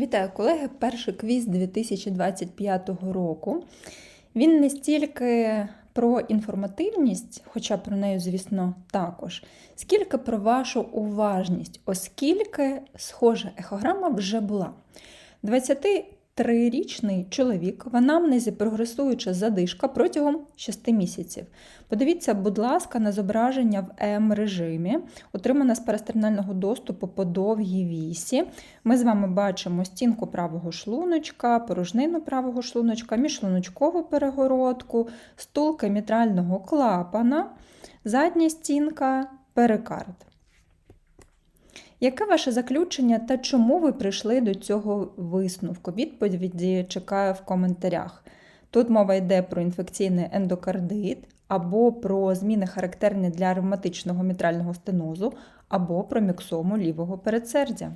Вітаю, колеги! Перший квіз 2025 року. Він не стільки про інформативність, хоча про неї, звісно, також, скільки про вашу уважність, оскільки схожа ехограма вже була. 23-річний чоловік в анамнезі прогресуюча задишка протягом 6 місяців. Подивіться, будь ласка, на зображення в М-режимі, отримане з перестернального доступу по довгій вісі. Ми з вами бачимо стінку правого шлуночка, порожнину правого шлуночка, міжшлуночкову перегородку, стулки мітрального клапана, задня стінка, перикард. Яке ваше заключення та чому ви прийшли до цього висновку? Відповіді чекаю в коментарях. Тут мова йде про інфекційний ендокардит, або про зміни характерні для ревматичного мітрального стенозу, або про міксому лівого передсердя.